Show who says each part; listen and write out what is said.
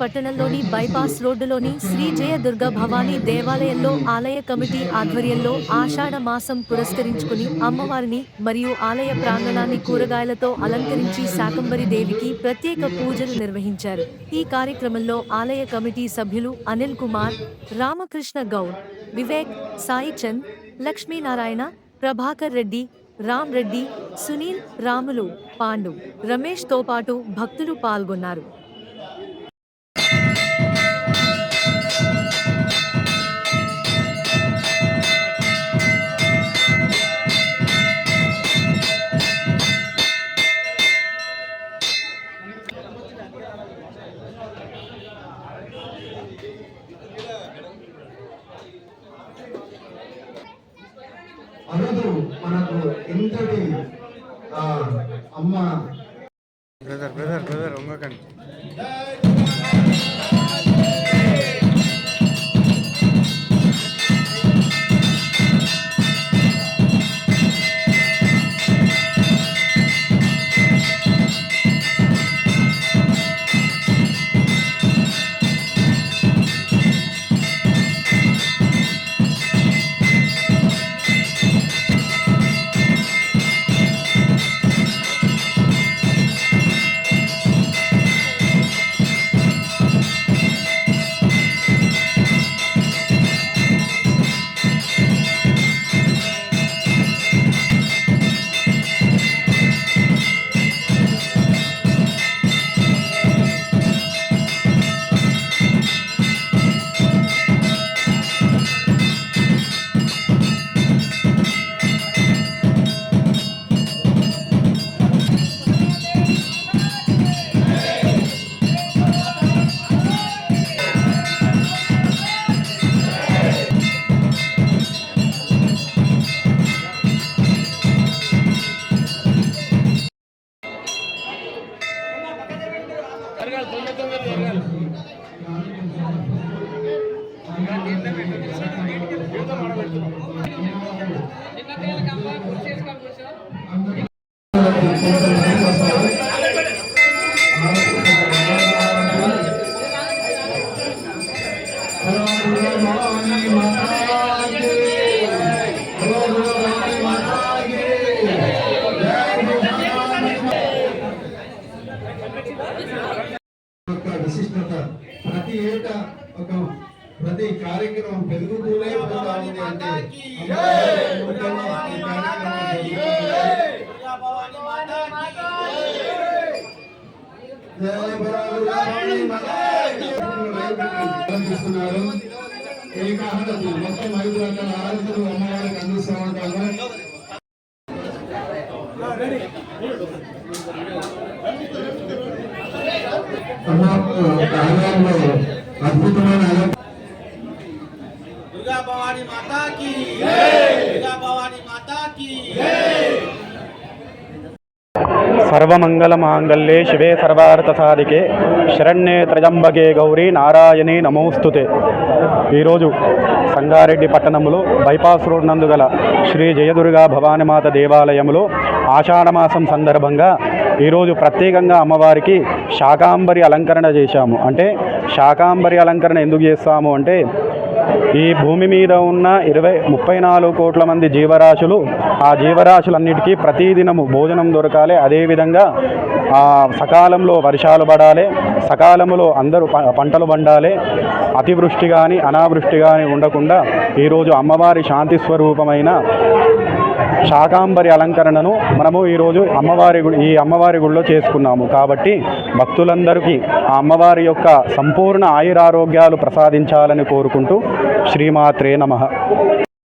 Speaker 1: పట్టణంలోని బైపాస్ రోడ్డులోని శ్రీ జయదుర్గ భవానీ దేవాలయంలో ఆలయ కమిటీ ఆధ్వర్యంలో ఆషాఢ మాసం పురస్కరించుకుని అమ్మవారిని మరియు ఆలయ ప్రాంగణాన్ని కూరగాయలతో అలంకరించి శాకంబరి దేవికి ప్రత్యేక పూజలు నిర్వహించారు. ఈ కార్యక్రమంలో ఆలయ కమిటీ సభ్యులు అనిల్ కుమార్ రామకృష్ణ గౌడ్ వివేక్ సాయి చంద్ లక్ష్మీనారాయణ ప్రభాకర్ రెడ్డి రామ్ రెడ్డి సునీల్ రాములు పాండు రమేష్తో పాటు భక్తులు పాల్గొన్నారు.
Speaker 2: అరుదు మనకు ఇంతటి అమ్మ.
Speaker 3: బ్రదర్ బ్రదర్ బ్రదర్ వంగకండి
Speaker 2: విశిష్టత ప్రతి ఏటా ఒక ప్రతి కార్యక్రమం పెరుగుతూ అందిస్తున్నారు ఈ కారణం మొత్తం ఐదు రకాల ఆరుతులు అమ్మవారికి అందిస్తూ ఉంటారు అద్భుతమైన
Speaker 4: माता की दुर्गा भवानी माता की
Speaker 3: సర్వమంగళమాంగళ్యే శివే సర్వార్థసాధికే శరణ్యే త్రయంబకే గౌరీ నారాయణి నమోస్తుతే ఈరోజు సంగారెడ్డి పట్టణంలో బైపాస్ రోడ్ నందు గల శ్రీ జయదుర్గా భవానిమాత దేవాలయంలో ఆషాఢమాసం సందర్భంగా ఈరోజు ప్రత్యేకంగా అమ్మవారికి శాకాంబరి అలంకరణ చేశాము అంటే శాకాంబరి అలంకరణ ఎందుకు చేస్తాము అంటే ఈ భూమి మీద ఉన్న ఇరవై ముప్పై నాలుగు కోట్ల మంది జీవరాశులు ఆ జీవరాశులన్నిటికీ ప్రతిదినము భోజనం దొరకాలి. అదేవిధంగా సకాలంలో వర్షాలు పడాలి సకాలంలో అందరూ ప- పంటలు పండాలి. అతివృష్టి కానీ అనావృష్టి కానీ ఉండకుండా ఈరోజు అమ్మవారి శాంతి స్వరూపమైన శాకాంబరి అలంకరణను మనము ఈరోజు అమ్మవారి గుడి ఈ అమ్మవారి గుడిలో చేసుకున్నాము. కాబట్టి భక్తులందరికీ ఆ అమ్మవారి యొక్క సంపూర్ణ ఆయురారోగ్యాలు ప్రసాదించాలని కోరుకుంటూ శ్రీమాత్రే నమః.